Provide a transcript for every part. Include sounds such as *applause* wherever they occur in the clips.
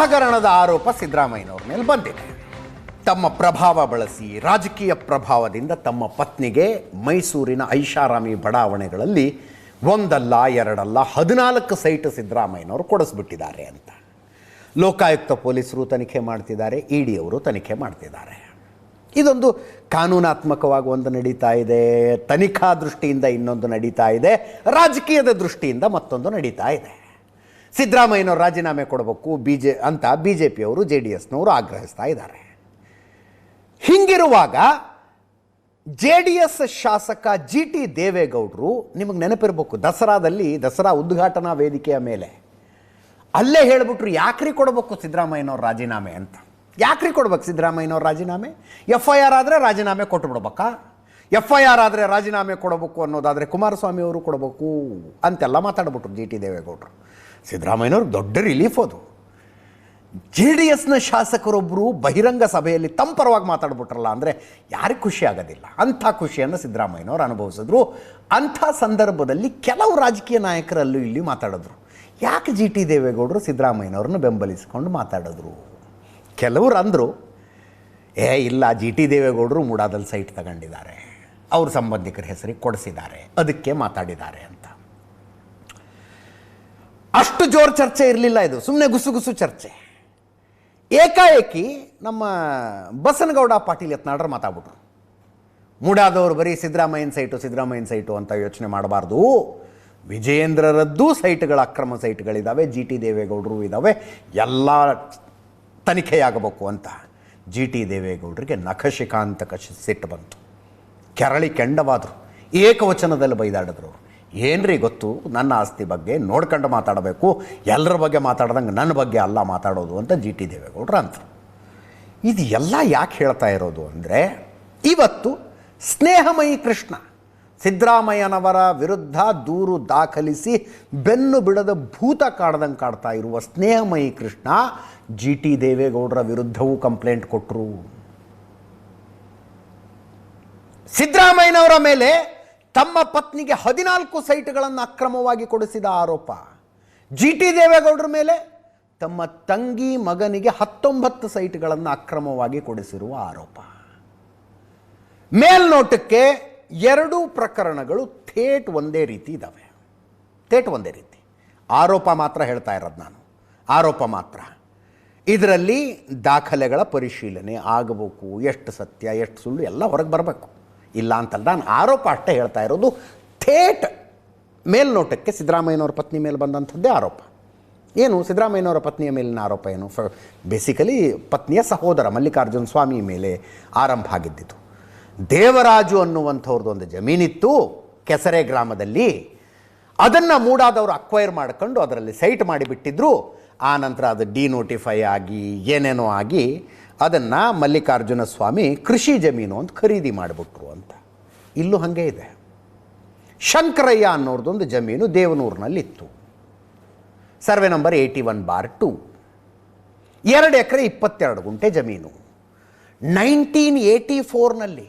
ಹಗರಣದ ಆರೋಪ ಸಿದ್ದರಾಮಯ್ಯನವ್ರ ಮೇಲೆ ಬಂದಿದೆ. ತಮ್ಮ ಪ್ರಭಾವ ಬಳಸಿ, ರಾಜಕೀಯ ಪ್ರಭಾವದಿಂದ ತಮ್ಮ ಪತ್ನಿಗೆ ಮೈಸೂರಿನ ಐಷಾರಾಮಿ ಬಡಾವಣೆಗಳಲ್ಲಿ ಒಂದಲ್ಲ, ಎರಡಲ್ಲ, ಹದಿನಾಲ್ಕು ಸೈಟ್ ಸಿದ್ದರಾಮಯ್ಯನವರು ಕೊಡಿಸ್ಬಿಟ್ಟಿದ್ದಾರೆ ಅಂತ. ಲೋಕಾಯುಕ್ತ ಪೊಲೀಸರು ತನಿಖೆ ಮಾಡ್ತಿದ್ದಾರೆ ಇ ಡಿ ಅವರು ತನಿಖೆ ಮಾಡ್ತಿದ್ದಾರೆ. ಇದೊಂದು ಕಾನೂನಾತ್ಮಕವಾಗಿ ಒಂದು ನಡೀತಾ ಇದೆ, ತನಿಖಾ ದೃಷ್ಟಿಯಿಂದ ಇನ್ನೊಂದು ನಡೀತಾ ಇದೆ, ರಾಜಕೀಯದ ದೃಷ್ಟಿಯಿಂದ ಮತ್ತೊಂದು ನಡೀತಾ ಇದೆ. ಸಿದ್ದರಾಮಯ್ಯನವರು ರಾಜೀನಾಮೆ ಕೊಡಬೇಕು ಬಿ ಜೆ ಅಂತ ಬಿ ಜೆ ಪಿಯವರು ಜೆ ಡಿ ಎಸ್ನವರು ಆಗ್ರಹಿಸ್ತಾ ಇದ್ದಾರೆ. ಹಿಂಗಿರುವಾಗ ಜೆ ಡಿ ಎಸ್ ಶಾಸಕ ಜಿ ಟಿ ದೇವೇಗೌಡರು ನಿಮಗೆ ನೆನಪಿರಬೇಕು, ದಸರಾದಲ್ಲಿ ದಸರಾ ಉದ್ಘಾಟನಾ ವೇದಿಕೆಯ ಮೇಲೆ. ಅಲ್ಲೇ ಹೇಳಿಬಿಟ್ರು, ಯಾಕ್ರಿ ಕೊಡಬೇಕು ಸಿದ್ದರಾಮಯ್ಯನವ್ರ ರಾಜೀನಾಮೆ ಅಂತ? ಯಾಕ್ರಿ ಕೊಡ್ಬೇಕು ಸಿದ್ದರಾಮಯ್ಯನವ್ರ ರಾಜೀನಾಮೆ? ಎಫ್ ಐ ಆರ್ ಆದರೆ ರಾಜೀನಾಮೆ ಕೊಟ್ಟು ಬಿಡ್ಬೇಕಾ ಎಫ್ ಐ ಆರ್ ಆದರೆ ರಾಜೀನಾಮೆ ಕೊಡಬೇಕು ಅನ್ನೋದಾದರೆ ಕುಮಾರಸ್ವಾಮಿ ಅವರು ಕೊಡಬೇಕು ಅಂತೆಲ್ಲ ಮಾತಾಡ್ಬಿಟ್ರು ಜಿ ಟಿ ದೇವೇಗೌಡರು. ಸಿದ್ದರಾಮಯ್ಯನವ್ರಿಗೆ ದೊಡ್ಡ ರಿಲೀಫ್ ಅದು. ಜೆ ಡಿ ಎಸ್ನ ಶಾಸಕರೊಬ್ಬರು ಬಹಿರಂಗ ಸಭೆಯಲ್ಲಿ ತಮ್ಮ ಪರವಾಗಿ ಮಾತಾಡ್ಬಿಟ್ರಲ್ಲ ಅಂದರೆ ಯಾರಿಗೆ ಖುಷಿ ಆಗೋದಿಲ್ಲ. ಅಂಥ ಖುಷಿಯನ್ನು ಸಿದ್ದರಾಮಯ್ಯನವರು ಅನುಭವಿಸಿದ್ರು. ಅಂಥ ಸಂದರ್ಭದಲ್ಲಿ ಕೆಲವು ರಾಜಕೀಯ ನಾಯಕರಲ್ಲೂ ಇಲ್ಲಿ ಮಾತಾಡಿದ್ರು. ಯಾಕೆ ಜಿ ಟಿ ದೇವೇಗೌಡರು ಸಿದ್ದರಾಮಯ್ಯನವ್ರನ್ನ ಬೆಂಬಲಿಸಿಕೊಂಡು ಮಾತಾಡಿದ್ರು? ಕೆಲವರು ಅಂದರು, ಏ, ಇಲ್ಲ ಜಿ ಟಿ ದೇವೇಗೌಡರು ಮೂಡಾದಲ್ಲಿ ಸೈಟ್ ತಗೊಂಡಿದ್ದಾರೆ. ಅವ್ರ ಸಂಬಂಧಿಕರ ಹೆಸರಿಗೆ ಕೊಡಿಸಿದ್ದಾರೆ. ಅದಕ್ಕೆ ಮಾತಾಡಿದ್ದಾರೆ ಅಂತ. ಅಷ್ಟು ಜೋರು ಚರ್ಚೆ ಇರಲಿಲ್ಲ ಇದು. ಸುಮ್ಮನೆ ಗುಸು ಗುಸು ಚರ್ಚೆ. ಏಕಾಏಕಿ ನಮ್ಮ ಬಸನಗೌಡ ಪಾಟೀಲ್ ಯತ್ನಾಡ್ರು ಮಾತಾಡ್ಬಿಟ್ರು. ಮೂಡಾದವರು ಬರೀ ಸಿದ್ದರಾಮಯ್ಯನ ಸೈಟು ಸಿದ್ದರಾಮಯ್ಯನ ಸೈಟು ಅಂತ ಯೋಚನೆ ಮಾಡಬಾರ್ದು. ವಿಜಯೇಂದ್ರರದ್ದು ಸೈಟ್ಗಳ, ಅಕ್ರಮ ಸೈಟ್ಗಳಿದ್ದಾವೆ ಜಿ ಟಿ ದೇವೇಗೌಡರು ಇದ್ದಾವೆ ಎಲ್ಲ ತನಿಖೆಯಾಗಬೇಕು ಅಂತ ಜಿ ಟಿ ದೇವೇಗೌಡರಿಗೆ ನಖಶಿಖಾಂತಕ ಸಿಟ್ಟು ಬಂತು. ಕೆರಳಿ ಕೆಂಡವಾದರು. ಏಕವಚನದಲ್ಲಿ ಬೈದಾಡಿದ್ರು ಅವ್ರು. ಏನ್ರಿ ಗೊತ್ತು? ನನ್ನ ಆಸ್ತಿ ಬಗ್ಗೆ ನೋಡ್ಕೊಂಡು ಮಾತಾಡಬೇಕು. ಎಲ್ಲರ ಬಗ್ಗೆ ಮಾತಾಡ್ದಂಗೆ ನನ್ನ ಬಗ್ಗೆ ಅಲ್ಲ ಮಾತಾಡೋದು ಅಂತ ಜಿ ಟಿ ದೇವೇಗೌಡರು ಅಂತ ಇದು ಎಲ್ಲ ಯಾಕೆ ಹೇಳ್ತಾ ಇರೋದು ಅಂದರೆ, ಇವತ್ತು ಸ್ನೇಹಮಯಿ ಕೃಷ್ಣ, ಸಿದ್ದರಾಮಯ್ಯನವರ ವಿರುದ್ಧ ದೂರು ದಾಖಲಿಸಿ ಬೆನ್ನು ಬಿಡದ ಭೂತ ಕಾಡ್ದಂಗೆ ಕಾಡ್ತಾ ಇರುವ ಸ್ನೇಹಮಯಿ ಕೃಷ್ಣ ಜಿ ಟಿ ದೇವೇಗೌಡರ ವಿರುದ್ಧವೂ ಕಂಪ್ಲೇಂಟ್ ಕೊಟ್ಟರು ಸಿದ್ದರಾಮಯ್ಯನವರ ಮೇಲೆ ತಮ್ಮ ಪತ್ನಿಗೆ ಹದಿನಾಲ್ಕು ಸೈಟ್ಗಳನ್ನು ಅಕ್ರಮವಾಗಿ ಕೊಡಿಸಿದ ಆರೋಪ. ಜಿ ಟಿ ದೇವೇಗೌಡರ ಮೇಲೆ ತಮ್ಮ ತಂಗಿ ಮಗನಿಗೆ ಹತ್ತೊಂಬತ್ತು ಸೈಟ್ಗಳನ್ನು ಅಕ್ರಮವಾಗಿ ಕೊಡಿಸಿರುವ ಆರೋಪ. ಮೇಲ್ನೋಟಕ್ಕೆ ಎರಡೂ ಪ್ರಕರಣಗಳು ಥೇಟ್ ಒಂದೇ ರೀತಿ ಇದ್ದಾವೆ ಥೇಟ್ ಒಂದೇ ರೀತಿ. ಆರೋಪ ಮಾತ್ರ ಹೇಳ್ತಾ ಇರೋದು ನಾನು. ಆರೋಪ ಮಾತ್ರ. ಇದರಲ್ಲಿ ದಾಖಲೆಗಳ ಪರಿಶೀಲನೆ ಆಗಬೇಕು. ಎಷ್ಟು ಸತ್ಯ, ಎಷ್ಟು ಸುಳ್ಳು ಎಲ್ಲ ಹೊರಗೆ ಬರಬೇಕು. ಇಲ್ಲ ಅಂತಲ್ಲ ನಾನು ಆರೋಪ ಅಷ್ಟೇ ಹೇಳ್ತಾ ಇರೋದು ಥೇಟ್ ಮೇಲ್ನೋಟಕ್ಕೆ ಸಿದ್ದರಾಮಯ್ಯನವ್ರ ಪತ್ನಿ ಮೇಲೆ ಬಂದಂಥದ್ದೇ ಆರೋಪ. ಏನು ಸಿದ್ದರಾಮಯ್ಯನವರ ಪತ್ನಿಯ ಮೇಲಿನ ಆರೋಪ ಏನು? ಫ ಬೇಸಿಕಲಿ ಪತ್ನಿಯ ಸಹೋದರ ಮಲ್ಲಿಕಾರ್ಜುನ ಸ್ವಾಮಿ ಮೇಲೆ ಆರಂಭ ಆಗಿದ್ದಿತು ದೇವರಾಜು ಅನ್ನುವಂಥವ್ರದ್ದು ಒಂದು ಜಮೀನಿತ್ತು ಕೆಸರೆ ಗ್ರಾಮದಲ್ಲಿ. ಅದನ್ನು ಮೂಡಾದವರು ಅಕ್ವೈರ್ ಮಾಡ್ಕೊಂಡು ಅದರಲ್ಲಿ ಸೈಟ್ ಮಾಡಿಬಿಟ್ಟಿದ್ರು. ಆ ನಂತರ ಅದು ಡಿನೋಟಿಫೈ ಆಗಿ, ಏನೇನೋ ಆಗಿ ಅದನ್ನು ಮಲ್ಲಿಕಾರ್ಜುನ ಸ್ವಾಮಿ ಕೃಷಿ ಜಮೀನು ಅಂತ ಖರೀದಿ ಮಾಡಿಬಿಟ್ರು ಅಂತ. ಇಲ್ಲೂ ಹಾಗೆ ಇದೆ. ಶಂಕರಯ್ಯ ಅನ್ನೋರ್ದೊಂದು ಜಮೀನು ದೇವನೂರಿನಲ್ಲಿತ್ತು. Survey number eighty one bar two ಎರಡು ಎಕರೆ ಇಪ್ಪತ್ತೆರಡು ಗುಂಟೆ ಜಮೀನು. ನೈನ್ಟೀನ್ ಏಯ್ಟಿ ಫೋರ್ನಲ್ಲಿ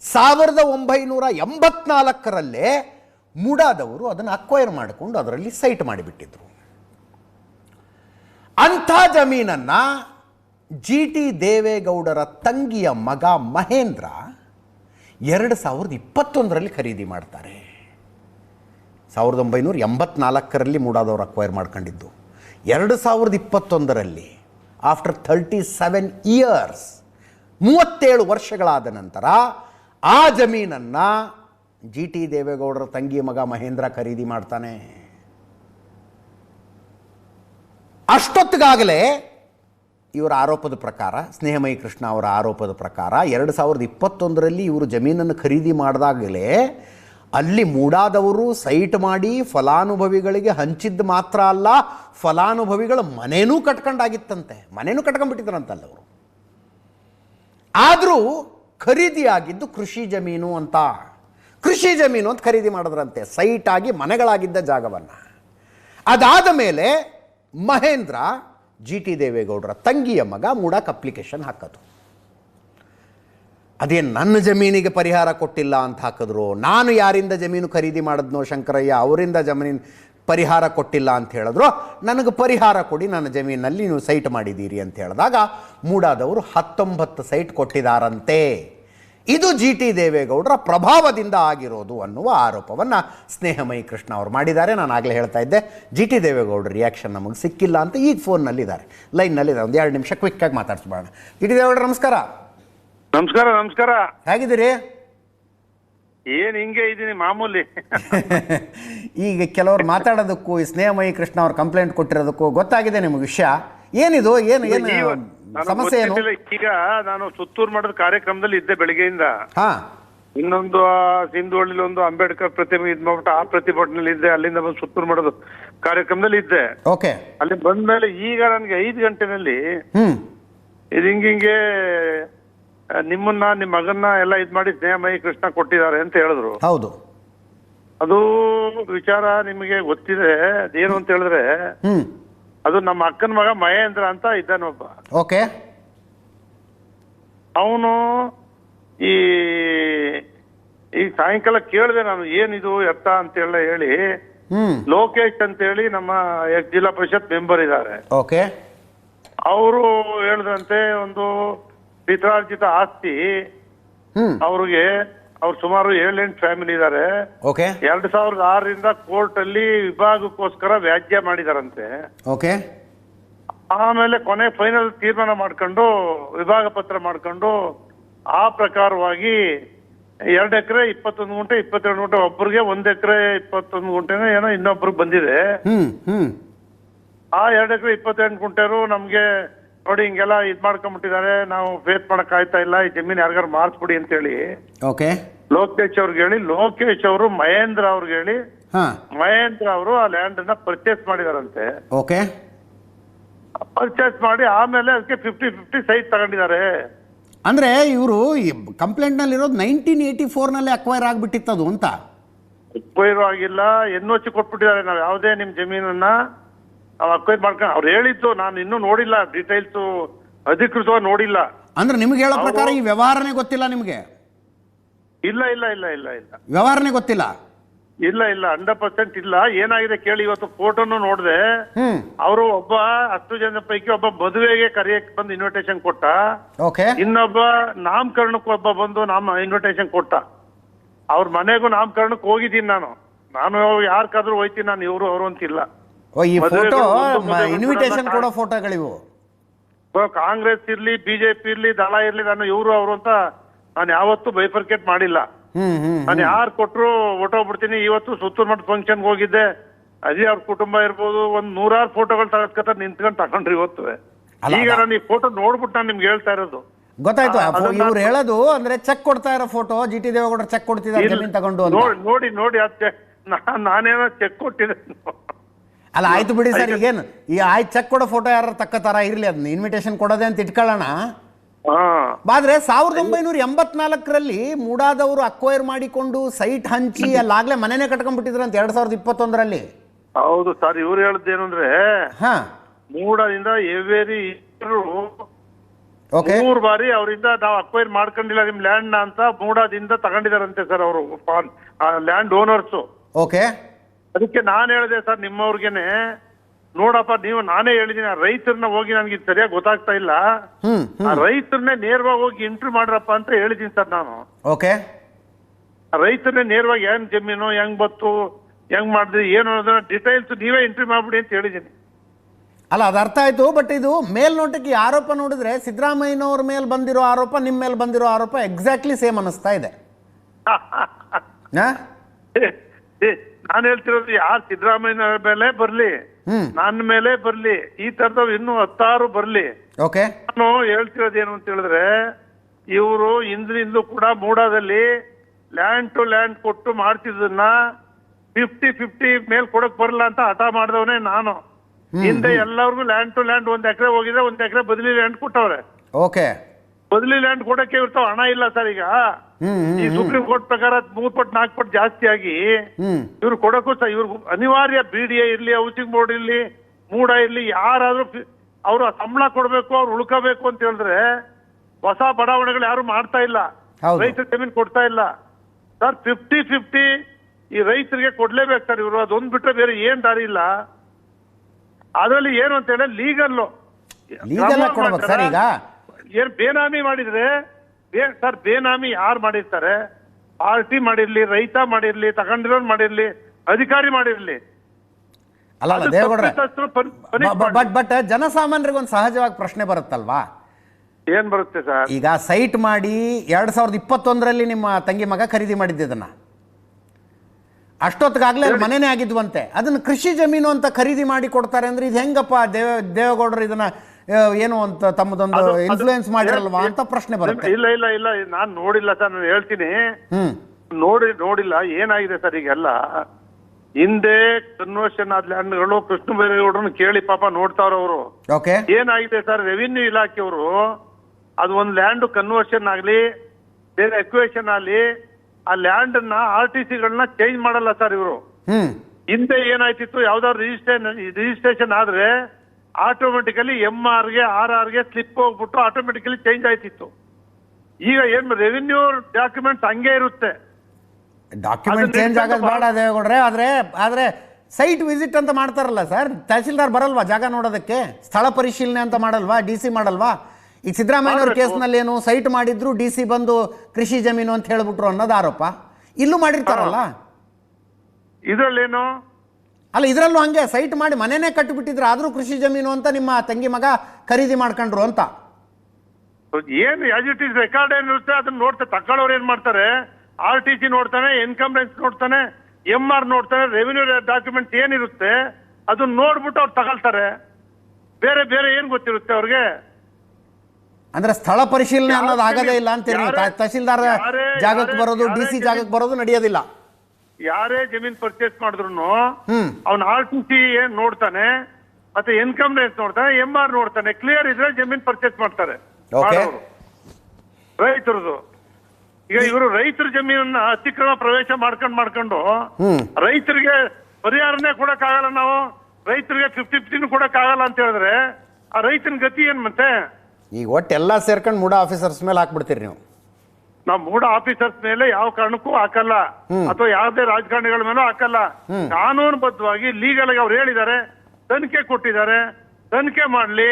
ಸಾವಿರದ ಒಂಬೈನೂರ ಎಂಬತ್ನಾಲ್ಕರಲ್ಲೇ ಮುಡಾದವರು ಅದನ್ನು ಅಕ್ವೈರ್ ಮಾಡಿಕೊಂಡು ಅದರಲ್ಲಿ ಸೈಟ್ ಮಾಡಿಬಿಟ್ಟಿದ್ರು. ಅಂಥ ಜಮೀನನ್ನು ಜಿ ಟಿ ದೇವೇಗೌಡರ ತಂಗಿಯ ಮಗ ಮಹೇಂದ್ರ ಎರಡು ಸಾವಿರದ ಇಪ್ಪತ್ತೊಂದರಲ್ಲಿ ಖರೀದಿ ಮಾಡ್ತಾರೆ. ಸಾವಿರದ ಒಂಬೈನೂರ ಎಂಬತ್ನಾಲ್ಕರಲ್ಲಿ ಮೂಡಾದವರು ಅಕ್ವೈರ್ ಮಾಡ್ಕೊಂಡಿದ್ದು. ಎರಡು ಸಾವಿರದ ಇಪ್ಪತ್ತೊಂದರಲ್ಲಿ ಆಫ್ಟರ್ ಥರ್ಟಿ ಸೆವೆನ್ ಇಯರ್ಸ್ ಮೂವತ್ತೇಳು ವರ್ಷಗಳಾದ ನಂತರ ಆ ಜಮೀನನ್ನು ಜಿ ಟಿ ದೇವೇಗೌಡರ ತಂಗಿಯ ಮಗ ಮಹೇಂದ್ರ ಖರೀದಿ ಮಾಡ್ತಾನೆ. ಅಷ್ಟೊತ್ತಿಗಾಗಲೇ ಇವರ ಆರೋಪದ ಪ್ರಕಾರ, ಸ್ನೇಹಮಯಿ ಕೃಷ್ಣ ಅವರ ಆರೋಪದ ಪ್ರಕಾರ ಎರಡು ಸಾವಿರದ ಇಪ್ಪತ್ತೊಂದರಲ್ಲಿ ಇವರು ಜಮೀನನ್ನು ಖರೀದಿ ಮಾಡಿದಾಗಲೇ ಅಲ್ಲಿ ಮೂಡಾದವರು ಸೈಟ್ ಮಾಡಿ ಫಲಾನುಭವಿಗಳಿಗೆ ಹಂಚಿದ್ದು ಮಾತ್ರ ಅಲ್ಲ, ಫಲಾನುಭವಿಗಳ ಮನೆಯೂ ಕಟ್ಕೊಂಡಾಗಿತ್ತಂತೆ. ಮನೆಯೂ ಕಟ್ಕೊಂಡ್ಬಿಟ್ಟಿದ್ರಂತಲ್ಲ ಅವರು ಆದರೂ ಖರೀದಿಯಾಗಿದ್ದು ಕೃಷಿ ಜಮೀನು ಅಂತ. ಕೃಷಿ ಜಮೀನು ಅಂತ ಖರೀದಿ ಮಾಡಿದ್ರಂತೆ. ಸೈಟ್ ಆಗಿ ಮನೆಗಳಾಗಿದ್ದ ಜಾಗವನ್ನು. ಅದಾದ ಮೇಲೆ ಮಹೇಂದ್ರ ಜಿ ಟಿ ದೇವೇಗೌಡರ ತಂಗಿಯ ಮಗ ಮೂಡಕ್ಕೆ ಅಪ್ಲಿಕೇಶನ್ ಹಾಕೋದು. ಅದೇನು ನನ್ನ ಜಮೀನಿಗೆ ಪರಿಹಾರ ಕೊಟ್ಟಿಲ್ಲ ಅಂತ ಹಾಕಿದ್ರು? ನಾನು ಯಾರಿಂದ ಜಮೀನು ಖರೀದಿ ಮಾಡಿದ್ನೋ ಶಂಕರಯ್ಯ, ಅವರಿಂದ ಜಮೀನು ಪರಿಹಾರ ಕೊಟ್ಟಿಲ್ಲ ಅಂತ ಹೇಳಿದ್ರು. ನನಗೆ ಪರಿಹಾರ ಕೊಡಿ, ನನ್ನ ಜಮೀನಲ್ಲಿ ನೀವು ಸೈಟ್ ಮಾಡಿದ್ದೀರಿ ಅಂತ ಹೇಳಿದಾಗ, ಮೂಡಾದವರು ಹತ್ತೊಂಬತ್ತು ಸೈಟ್ ಕೊಟ್ಟಿದ್ದಾರಂತೆ ಇದು ಜಿ ಟಿ ದೇವೇಗೌಡರ ಪ್ರಭಾವದಿಂದ ಆಗಿರೋದು ಅನ್ನುವ ಆರೋಪವನ್ನು ಸ್ನೇಹಮಯಿ ಕೃಷ್ಣ ಅವರು ಮಾಡಿದ್ದಾರೆ. ನಾನು ಆಗಲೇ ಹೇಳ್ತಾ ಇದ್ದೆ ಜಿ ಟಿ ದೇವೇಗೌಡರ ರಿಯಾಕ್ಷನ್ ನಮಗೆ ಸಿಕ್ಕಿಲ್ಲ ಅಂತ ಈಗ ಫೋನ್ನಲ್ಲಿದ್ದಾರೆ. ಲೈನ್ನಲ್ಲಿದ್ದಾರೆ ಒಂದು ಎರಡು ನಿಮಿಷ ಕ್ವಿಕ್ಕಾಗಿ ಮಾತಾಡ್ಸ್ಬೋಣ ಜಿ ಟಿ ದೇವೇಗೌಡರ ನಮಸ್ಕಾರ. ನಮಸ್ಕಾರ ನಮಸ್ಕಾರ. ಹೇಗಿದ್ದೀರಿ? ಏನು ಹಿಂಗೆ ಇದೀನಿ ಮಾಮೂಲಿ. *laughs* ಈಗ ಕೆಲವರು ಮಾತಾಡೋದಕ್ಕೂ ಈ ಸ್ನೇಹಮಯಿ ಕೃಷ್ಣ ಅವ್ರು ಕಂಪ್ಲೇಂಟ್ ಕೊಟ್ಟಿರೋದಕ್ಕೂ ಗೊತ್ತಾಗಿದೆ ನಿಮಗೆ ವಿಷಯ. ಏನಿದು ಏನು ಏನು? ಸಮಸ್ಯೆ ಏನು? ಈಗ ನಾನು ಸುತ್ತೂರು ಮಠದ ಕಾರ್ಯಕ್ರಮದಲ್ಲಿ ಇದ್ದೆ ಬೆಳಿಗ್ಗೆಯಿಂದ. ಹಾ. ಇನ್ನೊಂದು ಆ ಸಿಂಧುವಳ್ಳಿಲಿ ಒಂದು ಅಂಬೇಡ್ಕರ್ ಪ್ರತಿಮೆ ಇದ್ ಮಾಡ್ಬಿಟ್ಟು ಆ ಪ್ರತಿಭಟನೆಯಲ್ಲಿ ಇದ್ದೆ ಅಲ್ಲಿಂದ ಬಂದು ಸುತ್ತೂರು ಮಠದ ಕಾರ್ಯಕ್ರಮದಲ್ಲಿ ಇದ್ದೆ. ಓಕೆ. ಅಲ್ಲಿ ಬಂದ್ಮೇಲೆ ಈಗ ನನಗೆ ಐದು ಗಂಟೆನಲ್ಲಿ ಹ್ಮ್. ಇದು ಹಿಂಗಿಂಗೆ ನಿಮ್ಮನ್ನ ನಿಮ್ಮ ಮಗನ್ನ ಎಲ್ಲ ಇದ್ ಮಾಡಿ ಸ್ನೇಹಮಯಿ ಕೃಷ್ಣ ಕೊಟ್ಟಿದ್ದಾರೆ ಅಂತ ಹೇಳಿದ್ರು. ಹೌದು. ಅದು ವಿಚಾರ ನಿಮಗೆ ಗೊತ್ತಿದೆ ಏನು ಅಂತ ಹೇಳಿದ್ರೆ ಹ್ಮ್. ಅದು ನಮ್ಮ ಅಕ್ಕನ ಮಗ ಮಹೇಂದ್ರ ಅಂತ ಇದ್ದಾನೊಬ್ಬ ಓಕೆ. ಅವನು ಈ ಈ ಸಾಯಂಕಾಲ ಕೇಳಿದೆ ನಾನು ಏನಿದು ಎತ್ತ ಅಂತ ಹೇಳಿ ಲೋಕೇಶ್ ಲೋಕೇಶ್ ಅಂತೇಳಿ ನಮ್ಮ ಎಕ್ಸ್ ಜಿಲ್ಲಾ ಪರಿಷತ್ ಮೆಂಬರ್ ಇದ್ದಾರೆ. ಓಕೆ. ಅವರು ಹೇಳಿದಂತೆ ಒಂದು ಪಿತ್ರಾರ್ಜಿತ ಆಸ್ತಿ ಹ್ಮ್. ಅವ್ರಿಗೆ ಅವ್ರು ಸುಮಾರು ಏಳೆಂಟು ಫ್ಯಾಮಿಲಿ ಇದ್ದಾರೆ ಓಕೆ ಎರಡ್ ಸಾವಿರದ ಆರರಿಂದ ಕೋರ್ಟ್ ಅಲ್ಲಿ ವಿಭಾಗಕ್ಕೋಸ್ಕರ ವ್ಯಾಜ್ಯ ಮಾಡಿದಾರಂತೆ. ಓಕೆ ಆಮೇಲೆ ಕೊನೆ ಫೈನಲ್ ತೀರ್ಮಾನ ಮಾಡ್ಕೊಂಡು ವಿಭಾಗ ಪತ್ರ ಮಾಡ್ಕೊಂಡು ಆ ಪ್ರಕಾರವಾಗಿ ಎರಡು ಎಕರೆ ಇಪ್ಪತ್ತೊಂದು ಗುಂಟೆ ಇಪ್ಪತ್ತೆರಡು ಗುಂಟೆ ಒಬ್ಬರಿಗೆ ಒಂದ್ ಎಕರೆ ಇಪ್ಪತ್ತೊಂದು ಗುಂಟೆನೋ ಏನೋ ಇನ್ನೊಬ್ರಿಗೆ ಬಂದಿದೆ. ಹ್ಮ್ ಹ್ಮ್. ಆ ಎರಡು ಎಕರೆ ಇಪ್ಪತ್ತೆಂಟು ಗುಂಟೆರು ನಮ್ಗೆ ನೋಡಿ ಹಿಂಗೆಲ್ಲ ಇದ್ ಮಾಡ್ಕೊಂಡ್ಬಿಟ್ಟಿದ್ದಾರೆ ನಾವು ಫೇಸ್ ಮಾಡಕ್ ಆಯ್ತಾ ಇಲ್ಲ ಈ ಜಮೀನ್ ಯಾರಿಗಾರು ಮಾರ್ಸ್ಬಿಡಿ ಅಂತ ಹೇಳಿ ಓಕೆ ಲೋಕೇಶ್ ಅವ್ರಿಗೆ ಹೇಳಿ ಲೋಕೇಶ್ ಅವರು ಮಹೇಂದ್ರ ಅವ್ರಿಗೆ ಹೇಳಿ ಹಾ. ಮಹೇಂದ್ರ ಅವರು ಆ ಲ್ಯಾಂಡ್ ಅನ್ನ ಪರ್ಚೇಸ್ ಮಾಡಿದಾರಂತೆ. ಓಕೆ. ಪರ್ಚೇಸ್ ಮಾಡಿ ಆಮೇಲೆ ಅದಕ್ಕೆ ಫಿಫ್ಟಿ ಫಿಫ್ಟಿ ಸೈಟ್ ತಗೊಂಡಿದ್ದಾರೆ. ಅಂದ್ರೆ ಇವರು ಕಂಪ್ಲೇಂಟ್ನಲ್ಲಿ ಇರೋದು ನೈನ್ಟೀನ್ ಏಯ್ಟಿ ಫೋರ್ನಲ್ಲಿ ಅಕ್ವೈರ್ ಆಗ್ಬಿಟ್ಟಿತ್ತದು ಅಂತ? ಅಕ್ವೈರ್ ಆಗಿಲ್ಲ ಎನ್ ಒ ಸಿ ಕೊಟ್ಬಿಟ್ಟಿದ್ದಾರೆ ನಾವು ಯಾವುದೇ ನಿಮ್ ಜಮೀನನ್ನ ನಾವು ಅಕ್ವೈರ್ ಮಾಡ್ಕೊಂಡು ಅವ್ರು ಹೇಳಿದ್ದು ನಾನು ಇನ್ನೂ ನೋಡಿಲ್ಲ ಡೀಟೇಲ್ಸ್ ಅಧಿಕೃತವಾಗಿ ನೋಡಿಲ್ಲ. ಅಂದ್ರೆ ನಿಮ್ಗೆ ಹೇಳೋ ಪ್ರಕಾರ ಈ ವ್ಯವಹಾರನೇ ಗೊತ್ತಿಲ್ಲ ನಿಮಗೆ? ಇಲ್ಲ ಇಲ್ಲ ಇಲ್ಲ ಇಲ್ಲ ಇಲ್ಲ. ವ್ಯವಹಾರನೇ ಗೊತ್ತಿಲ್ಲ. ಇಲ್ಲ ಇಲ್ಲ ಹಂಡ್ರೆಡ್ ಪರ್ಸೆಂಟ್ ಇಲ್ಲ. ಏನಾಗಿದೆ ಕೇಳಿ ಇವತ್ತು ಫೋಟೋನು ನೋಡಿದೆ. ಹ್ಮ್. ಅವರು ಒಬ್ಬ ಹತ್ತು ಜನ ಪೈಕಿ ಒಬ್ಬ ಮದುವೆಗೆ ಕರೆಯಕ್ಕೆ ಬಂದು ಇನ್ವಿಟೇಷನ್ ಕೊಟ್ಟ. ಓಕೆ. ಇನ್ನೊಬ್ಬ ನಾಮಕರಣಕ್ಕೆ ಒಬ್ಬ ಬಂದು ನಾಮ ಇನ್ವಿಟೇಷನ್ ಕೊಟ್ಟ. ಅವ್ರ ಮನೆಗೂ ನಾಮಕರಣಕ್ಕೆ ಹೋಗಿದ್ದೀನಿ ನಾನು. ನಾನು ಯಾರ್ಕಾದ್ರೂ ಹೋಯ್ತೀನಿ ನಾನು ಇವರು ಅವರು ಅಂತಿಲ್ಲ. ಓ ಈ ಮದುವೆಗೆ ಫೋಟೋ ಒಂದು ಮದುವೆ ಇನ್ವಿಟೇಷನ್ ಕೂಡ ಫೋಟೋಗಳಿವು ಕಾಂಗ್ರೆಸ್ ಇರ್ಲಿ ಬಿಜೆಪಿ ಇರ್ಲಿ ದಳ ಇರ್ಲಿ ನಾನು ಇವರು ಅವರು ಅಂತ ನಾನು ಯಾವತ್ತೂ ಬೈಫರ್ಕೇಟ್ ಮಾಡಿಲ್ಲ. ಹ್ಮ್ ಹ್ಮ್ ನಾನು ಯಾರು ಕೊಟ್ರು ಹೊಟ್ಟೋಗ್ಬಿಡ್ತೀನಿ ಇವತ್ತು ಸುತ್ತೂರು ಮಠ ಫಂಕ್ಷನ್ ಹೋಗಿದ್ದೆ. ಅದೇ ಅವ್ರ ಕುಟುಂಬ ಇರ್ಬೋದು ಒಂದ್ ನೂರಾರು ಫೋಟೋಗಳು ತಗೋಸ್ಕೊತ ನಿಂತ್ಕೊಂಡು ತಗೊಂಡ್ರಿ ಇವತ್ತು. ಅಲ್ಲ, ಈಗ ಅಲ್ಲ. ನಾನು ಈ ಫೋಟೋ ನೋಡ್ಬಿಟ್ಟು ನಾನು ನಿಮ್ಗೆ ಹೇಳ್ತಾ ಇರೋದು. ಗೊತ್ತಾಯ್ತು ಆ, ಅದನ್ನ ಇವ್ರು ಹೇಳೋದು ಅಂದ್ರೆ ಚೆಕ್ ಕೊಡ್ತಾ ಇರೋ ಫೋಟೋ ಜಿ ಟಿ ದೇವೇಗೌಡರು ಚೆಕ್ ಕೊಡ್ತಿದ್ದಾರೆ ಇಲ್ಲ. ಜಮೀನ್ ತಗೊಂಡು ಅಂತ. ನೋಡಿ ನೋಡಿ ನೋಡಿ ಅತ್ತೆ ನಾನೇನೋ ಚೆಕ್ ಕೊಟ್ಟಿದ್ದೆ. ಅಲ್ಲ ಆಯ್ತು ಬಿಡಿ ಸರ್ ಈಗೇನು ಈ ಆಯ್ತು ಚೆಕ್ ಕೊಡೋ ಫೋಟೋ ಯಾರು ತಕ್ಕತಾರ ಇರ್ಲಿ ಅದನ್ನ ಇನ್ವಿಟೇಷನ್ ಕೊಡೋದೆ ಅಂತ ಇಟ್ಕೊಳ್ಳೋಣ. ಆದ್ರೆ ಸಾವಿರದ ಒಂಬೈನೂರ ಎಂಬತ್ನಾಲ್ಕರಲ್ಲಿ ಮೂಡಾದವರು ಅಕ್ವೈರ್ ಮಾಡಿಕೊಂಡು ಸೈಟ್ ಹಂಚಿ ಅಲ್ಲಾಗ್ಲೇ ಮನೆನೇ ಕಟ್ಕೊಂಡ್ಬಿಟ್ಟಿದ್ರು ಅಂತ ಎರಡ್ ಸಾವಿರದ ಇಪ್ಪತ್ತೊಂದರಲ್ಲಿ. ಹೌದು ಸರ್ ಇವ್ರು ಹೇಳದೇನು ಹಾ. ಮೂಡದಿಂದ ಎವೇರಿ ಮೂರು ಬಾರಿ ಅವರಿಂದ ನಾವು ಅಕ್ವೈರ್ ಮಾಡ್ಕೊಂಡಿಲ್ಲ ನಿಮ್ ಲ್ಯಾಂಡ್ ಅಂತ ಮೂಡಾದಿಂದ ತಗೊಂಡಿದಾರಂತೆ ಸರ್ ಅವರು ಲ್ಯಾಂಡ್ ಓನರ್ಸ್ ಓಕೆ ಅದಕ್ಕೆ ನಾನು ಹೇಳಿದೆ ಸರ್ ನಿಮ್ಮವ್ರಿಗೆನೆ ನೋಡಪ್ಪ ನೀವು ನಾನೇ ಹೇಳಿದೀನಿ ಆ ರೈತರನ್ನ ಹೋಗಿ ನನಗೆ ಇದು ಸರಿಯಾಗಿ ಗೊತ್ತಾಗ್ತಾ ಇಲ್ಲ. ಹ್ಮ್ ಆ ರೈತರನ್ನೇ ನೇರವಾಗಿ ಹೋಗಿ ಎಂಟ್ರಿ ಮಾಡ್ರಪ್ಪ ಅಂತ ಹೇಳಿದೀನಿ ಸರ್ ನಾನು. ಓಕೆ. ಆ ರೈತರನ್ನೇ ನೇರವಾಗಿ ಹೆಂಗ್ ಜಮೀನು ಹೆಂಗ್ ಬತ್ತು ಹೆಂಗ್ ಮಾಡಿದ್ರಿ ಏನು ಅನ್ನೋದನ್ನ ಡೀಟೇಲ್ಸ್ ನೀವೇ ಎಂಟ್ರಿ ಮಾಡ್ಬಿಡಿ ಅಂತ ಹೇಳಿದೀನಿ. ಅಲ್ಲ ಅದು ಅರ್ಥ ಆಯ್ತು ಬಟ್ ಇದು ಮೇಲ್ನೋಟಕ್ಕೆ ಈ ಆರೋಪ ನೋಡಿದ್ರೆ ಸಿದ್ದರಾಮಯ್ಯನವ್ರ ಮೇಲೆ ಬಂದಿರೋ ಆರೋಪ ನಿಮ್ಮ ಮೇಲೆ ಬಂದಿರೋ ಆರೋಪ ಎಕ್ಸಾಕ್ಟ್ಲಿ ಸೇಮ್ ಅನಿಸ್ತಾ ಇದೆ. *laughs* ಹಾ ನಾನು ಹೇಳ್ತಿರೋದು ಯಾರು ಸಿದ್ದರಾಮಯ್ಯನವ್ರ ಮೇಲೆ ಬರ್ಲಿ? ಹ್ಮ್. ನನ್ನ ಮೇಲೆ ಬರ್ಲಿ ಈ ತರದವ್ ಇನ್ನೂ ಹತ್ತಾರು ಬರ್ಲಿ. ಓಕೆ. ನಾನು ಹೇಳ್ತಿರೋದು ಏನು ಅಂತ ಹೇಳಿದ್ರೆ ಇವರು ಇಂದ್ರಿಂದ ಕೂಡ ಮೂಡಾದಲ್ಲಿ ಲ್ಯಾಂಡ್ ಟು ಲ್ಯಾಂಡ್ ಕೊಟ್ಟು ಮಾಡ್ತಿದ್ದನ್ನ ಫಿಫ್ಟಿ ಫಿಫ್ಟಿ ಮೇಲ್ ಕೊಡಕ್ ಬರಲ್ಲ ಅಂತ ಹಠ ಮಾಡಿದವನೇ ನಾನು. ಹಿಂದೆ ಎಲ್ಲರಿಗೂ ಲ್ಯಾಂಡ್ ಟು ಲ್ಯಾಂಡ್ ಒಂದ್ ಎಕರೆ ಹೋಗಿದ್ರೆ ಒಂದ್ ಎಕರೆ ಬದಲಿ ಲ್ಯಾಂಡ್ ಕೊಟ್ಟವ್ರೆ. ಓಕೆ. ಬದಲಿ ಲ್ಯಾಂಡ್ ಕೊಡಕ್ಕೆ ಇರ್ತಾವ ಹಣ ಇಲ್ಲ ಸರ್ ಈಗ. ಈ ಸುಪ್ರೀಂ ಕೋರ್ಟ್ ಪ್ರಕಾರ ಮೂರ್ ಪಟ್ ನಾಲ್ಕು ಪಟ್ ಜಾಸ್ತಿ ಆಗಿ ಇವ್ರು ಕೊಡಕ್ಕೂ ಸಹ ಇವ್ರಿಗೆ ಅನಿವಾರ್ಯ ಬಿ ಡಿ ಎ ಇರ್ಲಿ ಹೌಸಿಂಗ್ ಬೋರ್ಡ್ ಇರ್ಲಿ ಮೂಡ ಇರ್ಲಿ ಯಾರಾದ್ರೂ ಅವ್ರು ಸಂಬಳ ಕೊಡ್ಬೇಕು ಅವ್ರು ಉಳ್ಕೋಬೇಕು ಅಂತ ಹೇಳಿದ್ರೆ ಹೊಸ ಬಡಾವಣೆಗಳು ಯಾರು ಮಾಡ್ತಾ ಇಲ್ಲ. ರೈತರ ಜಮೀನ್ ಕೊಡ್ತಾ ಇಲ್ಲ. ಸರ್ ಫಿಫ್ಟಿ ಫಿಫ್ಟಿ ಈ ರೈತರಿಗೆ ಕೊಡ್ಲೇಬೇಕು ಸರ್ ಇವರು. ಅದೊಂದ್ ಬಿಟ್ರೆ ಬೇರೆ ಏನ್ ದಾರಿ ಇಲ್ಲ. ಅದರಲ್ಲಿ ಏನು ಅಂತ ಹೇಳಿ ಲೀಗಲ್. ಏನ್ ಬೇನಾಮಿ ಮಾಡಿದ್ರೆ ಸರ್ ಬೇನಾಮಿ ಯಾರು ಮಾಡಿರ್ತಾರೆ? ಪಾರ್ಟಿ ಮಾಡಿರ್ಲಿ ರೈತ ಮಾಡಿರ್ಲಿ ತಗೊಂಡಿರೋನ್ ಮಾಡಿರ್ಲಿ ಅಧಿಕಾರಿ ಮಾಡಿರ್ಲಿ. ಅಲ್ಲ ದೇವೇಗೌಡ್ರೆ ಬಟ್. ಬಟ್ ಜನಸಾಮಾನ್ಯರಿಗೆ ಒಂದು ಸಹಜವಾಗಿ ಪ್ರಶ್ನೆ ಬರುತ್ತಲ್ವಾ? ಏನ್ ಬರುತ್ತೆ ಸರ್? ಈಗ ಸೈಟ್ ಮಾಡಿ ಎರಡ್ ಸಾವಿರದ ಇಪ್ಪತ್ತೊಂದರಲ್ಲಿ ನಿಮ್ಮ ತಂಗಿ ಮಗ ಖರೀದಿ ಮಾಡಿದ್ದೆ ಇದನ್ನ. ಅಷ್ಟೊತ್ತಿಗಾಗಲೇ ಮನೆನೇ ಆಗಿದ್ವಂತೆ. ಅದನ್ನ ಕೃಷಿ ಜಮೀನು ಅಂತ ಖರೀದಿ ಮಾಡಿ ಕೊಡ್ತಾರೆ ಅಂದ್ರೆ ಇದು ಹೆಂಗಪ್ಪ? ದೇವ ದೇವೇಗೌಡರು ಇದನ್ನ ಏನು ಅಂತ ತಮ್ಮದೊಂದು ಇನ್ಫ್ಲೂಯೆನ್ಸ್ ಮಾಡಿರಲ್ವಾ ಅಂತ ಪ್ರಶ್ನೆ ಬರುತ್ತೆ. ಇಲ್ಲ ಇಲ್ಲ ಇಲ್ಲ ನಾನ್ ನೋಡಿಲ್ಲ ಸರ್ ನಾನು ಹೇಳ್ತೀನಿ. ನೋಡಿ ನೋಡಿಲ್ಲ ಏನಾಗಿದೆ ಸರ್ ಈಗೆಲ್ಲ? ಹಿಂದೆ ಕನ್ವರ್ಷನ್ ಆದ ಲ್ಯಾಂಡ್ಗಳು ಕೃಷ್ಣ ಬೈರೇಗೌಡರನ್ನು ಕೇಳಿ ಪಾಪ ನೋಡ್ತಾರ ಅವರು. ಏನಾಗಿದೆ ಸರ್ ರೆವಿನ್ಯೂ ಇಲಾಖೆಯವರು ಅದು ಒಂದು ಲ್ಯಾಂಡ್ ಕನ್ವರ್ಷನ್ ಆಗ್ಲಿ ಬೇರೆ ಎಕ್ವೇಷನ್ ಆಗ್ಲಿ ಆ ಲ್ಯಾಂಡ್ನ ಆರ್ ಟಿ ಸಿಗಳನ್ನ ಚೇಂಜ್ ಮಾಡಲ್ಲ ಸರ್ ಇವರು. ಹಿಂದೆ ಏನಾಯ್ತಿತ್ತು ಯಾವ್ದಾದ್ರು ರಿಜಿಸ್ಟ್ರೇಷನ್ ರಿಜಿಸ್ಟ್ರೇಷನ್ ಆದ್ರೆ ಆಟೋಮೆಟಿಕಲಿ ಎಂ ಆರ್ಗೆ ಆರ್ ಆರ್ಗೆ ಸ್ಲಿಪ್ ಹೋಗ್ಬಿಟ್ಟು ಆಟೋಮೆಟಿಕಲಿ ಚೇಂಜ್ ಆಯ್ತಿತ್ತು. ಈಗ ಏನ್ ರೆವಿನ್ಯೂ ಡಾಕ್ಯುಮೆಂಟ್ ಹಂಗೆ ಇರುತ್ತೆ. ಡಾಕ್ಯುಮೆಂಟ್ ಚೇಂಜ್ ಆಗೋದು ಬೇಡ ದೇವೇಗೌಡ್ರೆ ಆದ್ರೆ ಆದ್ರೆ ಸೈಟ್ ವಿಸಿಟ್ ಅಂತ ಮಾಡ್ತಾರಲ್ಲ ಸರ್ ತಹಸೀಲ್ದಾರ್ ಬರಲ್ವಾ ಜಾಗ ನೋಡೋದಕ್ಕೆ? ಸ್ಥಳ ಪರಿಶೀಲನೆ ಅಂತ ಮಾಡಲ್ವಾ ಡಿ ಸಿ ಮಾಡಲ್ವಾ? ಈ ಸಿದ್ದರಾಮಯ್ಯ ಅವ್ರ ಮಾಡ್ಬೇಕು. ಕೇಸ್ನಲ್ಲಿ ಏನು ಸೈಟ್ ಮಾಡಿದ್ರು ಡಿ ಸಿ ಬಂದು ಕೃಷಿ ಜಮೀನು ಅಂತ ಹೇಳ್ಬಿಟ್ರು ಅನ್ನೋದು ಆರೋಪ? ಇಲ್ಲೂ ಮಾಡಿರ್ತಾರಲ್ಲ? ಇದ್ರಲ್ಲೇನು? ಅಲ್ಲ ಇದರಲ್ಲೂ ಹಂಗೆ ಸೈಟ್ ಮಾಡಿ ಮನೆಯೇ ಕಟ್ಟಿಬಿಟ್ಟಿದ್ರು ಆದರೂ ಕೃಷಿ ಜಮೀನು ಅಂತ ನಿಮ್ಮ ತಂಗಿ ಮಗ ಖರೀದಿ ಮಾಡ್ಕೊಂಡ್ರು ಅಂತ. ಏನ್ ಆಸ್ ಇಟ್ ಇಸ್ ರೆಕಾರ್ಡ್ ಏನಿರುತ್ತೆ ಅದನ್ನ ನೋಡ್ತಾ ತಗೊಳ್ಳೋರು ಏನ್ ಮಾಡ್ತಾರೆ? ಆರ್ ಟಿ ಸಿ ನೋಡ್ತಾನೆ ಇನ್ಕಮ್ ರೆನ್ಸ್ ನೋಡ್ತಾನೆ ಎಂ ಆರ್ ನೋಡ್ತಾನೆ ರೆವಿನ್ಯೂ ಡಾಕ್ಯುಮೆಂಟ್ ಏನಿರುತ್ತೆ ಅದನ್ನ ನೋಡ್ಬಿಟ್ಟು ಅವ್ರು ತಗೊಳ್ತಾರೆ. ಬೇರೆ ಬೇರೆ ಏನ್ ಗೊತ್ತಿರುತ್ತೆ ಅವ್ರಿಗೆ? ಅಂದ್ರೆ ಸ್ಥಳ ಪರಿಶೀಲನೆ ಅನ್ನೋದು ಆಗದೇ ಇಲ್ಲ ಅಂತ ತಹಸೀಲ್ದಾರ್ ಜಾಗಕ್ಕೆ ಬರೋದು ಡಿ ಸಿ ಜಾಗಕ್ಕೆ ಬರೋದು ನಡೆಯೋದಿಲ್ಲ. ಯಾರೇ ಜಮೀನ್ ಪರ್ಚೇಸ್ ಮಾಡಿದ್ರು ಹ್ಮ್. ಅವ್ನ ಆರ್ ಟಿ ಸಿ ಏನ್ ನೋಡ್ತಾನೆ ಮತ್ತೆ ಇನ್ಕಮ್ ರೇಟ್ ನೋಡ್ತಾನೆ ಎಂ ಆರ್ ನೋಡ್ತಾನೆ ಕ್ಲಿಯರ್ ಇದ್ರೆ ಜಮೀನ್ ಪರ್ಚೇಸ್ ಮಾಡ್ತಾರೆ Okay. ಮಾಡೋರು. ರೈತರದು ಈಗ ಇವರು ರೈತರ ಜಮೀನನ್ನ ಅತಿಕ್ರಮ ಪ್ರವೇಶ ಮಾಡ್ಕೊಂಡು ಮಾಡ್ಕೊಂಡು ಹ್ಮ್. ರೈತರಿಗೆ ಪರಿಹಾರನೇ ಕೊಡಕ್ಕಾಗಲ್ಲ ನಾವು ರೈತರಿಗೆ ಫಿಫ್ಟಿ ಫಿಫ್ಟಿನೂ ಕೊಡಕ್ಕಾಗಲ್ಲ ಅಂತ ಹೇಳಿದ್ರೆ ಆ ರೈತನ ಗತಿ ಏನ್ ಮತ್ತೆ ಈಗ ಒಟ್ಟು ಎಲ್ಲ ಸೇರ್ಕೊಂಡು ಮೂಡ ಆಫೀಸರ್ಸ್ ಮೇಲೆ ಹಾಕ್ಬಿಡ್ತೀರಿ ನೀವು ನಾವು ಮೂಡ ಆಫೀಸರ್ಸ್ ಮೇಲೆ ಯಾವ ಕಾರಣಕ್ಕೂ ಹಾಕಲ್ಲ. ಅಥವಾ ಯಾವುದೇ ರಾಜಕಾರಣಿಗಳ ಮೇಲೂ ಹಾಕಲ್ಲ. ಕಾನೂನುಬದ್ಧವಾಗಿ ಲೀಗಲ್ ಆಗಿ ಅವ್ರು ಹೇಳಿದ್ದಾರೆ. ತನಿಖೆ ಕೊಟ್ಟಿದ್ದಾರೆ. ತನಿಖೆ ಮಾಡ್ಲಿ.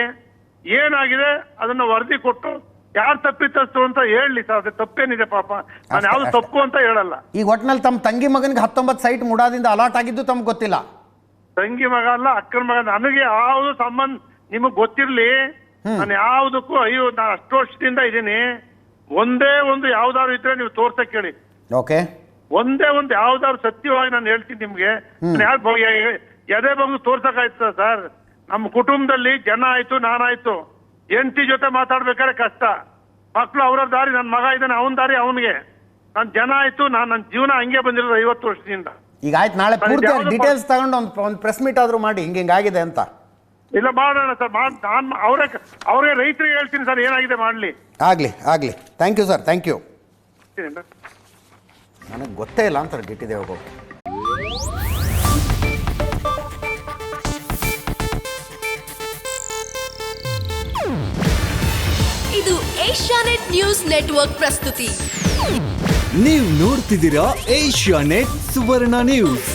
ಏನಾಗಿದೆ? ಅದನ್ನ ವರದಿ ಕೊಟ್ಟು ಯಾರು ತಪ್ಪಿತಸ್ತು ಅಂತ ಹೇಳಲಿ ಸರ್. ಅದು ತಪ್ಪೇನಿದೆ ಪಾಪ. ನಾನು ಯಾವ್ದು ತಪ್ಪು ಅಂತ ಹೇಳಲ್ಲ. ಈಗ ಒಟ್ಟಿನಲ್ಲಿ ತಮ್ಮ ತಂಗಿ ಮಗನಿಗೆ ಹತ್ತೊಂಬತ್ತು ಸೈಟ್ ಮುಡಾದಿಂದ ಅಲಾಟ್ ಆಗಿದ್ದು ತಮ್ಗೆ ಗೊತ್ತಿಲ್ಲ. ತಂಗಿ ಮಗ ಅಲ್ಲ ಅಕ್ಕನ ಮಗ. ನನಗೆ ಯಾವ್ದು ಸಂಬಂಧ ನಿಮಗ್ ಗೊತ್ತಿರ್ಲಿ. ನಾನು ಯಾವ್ದಕ್ಕೂ ಅಯ್ಯೋ ನಾನು ಅಷ್ಟು ವರ್ಷದಿಂದ ಇದ್ದೀನಿ. ಒಂದೇ ಒಂದು ಯಾವ್ದಾದ್ರು ಇದ್ರೆ ನೀವು ತೋರ್ಸಕ್ ಹೇಳಿ ಓಕೆ. ಒಂದೇ ಒಂದು ಯಾವ್ದಾದ್ರು ಸತ್ಯವಾಗಿ ನಾನು ಹೇಳ್ತೀನಿ ನಿಮ್ಗೆ. ಯಾರು ಎದೆ ಬಗ್ಗೆ ತೋರ್ಸಕ್ಕಾಯ್ತದ ಸರ್? ನಮ್ಮ ಕುಟುಂಬದಲ್ಲಿ ಜನ ಆಯ್ತು ನಾನಾಯ್ತು ಹೆಂಡತಿ ಜೊತೆ ಮಾತಾಡ್ಬೇಕಾದ್ರೆ ಕಷ್ಟ. ಮಕ್ಳು ಅವ್ರ ದಾರಿ ನನ್ನ ಮಗ ಇದ್ದಾನೆ ಅವನ ದಾರಿ ಅವನಿಗೆ. ನನ್ನ ಜನ ಆಯ್ತು ನಾನು ನನ್ನ ಜೀವನ ಹಂಗೆ ಬಂದಿರೋದು ಐವತ್ತು ವರ್ಷದಿಂದ. ಈಗ ಆಯ್ತು ನಾಳೆ ಪೂರ್ತಿ ಡೀಟೇಲ್ಸ್ ತಗೊಂಡು ಒಂದು ಒಂದು ಪ್ರೆಸ್ ಮೀಟ್ ಆದ್ರೂ ಮಾಡಿ ಹಿಂಗೆ ಹಿಂಗಾಗಿದೆ ಅಂತ. ಇಲ್ಲ ಮಾಡೋಣ ಸರ್. ನಾನು ಅವರೇ ಅವರೇ ಅವ್ರಿಗೆ ರೈತರಿಗೆ ಹೇಳ್ತೀನಿ ಸರ್ ಏನಾಗಿದೆ ಮಾಡಲಿ. ಆಗಲಿ ಆಗಲಿ. Thank you sir thank you ನನಗೆ ಗೊತ್ತೇ ಇಲ್ಲ ಅಂತಾರೆ ಡಿ ಟಿ ದೇವೇಗೌಡ ಇದು ಏಷ್ಯಾನೆಟ್ ನ್ಯೂಸ್ ನೆಟ್ವರ್ಕ್ ಪ್ರಸ್ತುತಿ. ನೀವು ನೋಡ್ತಿದ್ದೀರಾ ಏಷ್ಯಾ ನೆಟ್ ಸುವರ್ಣ ನ್ಯೂಸ್.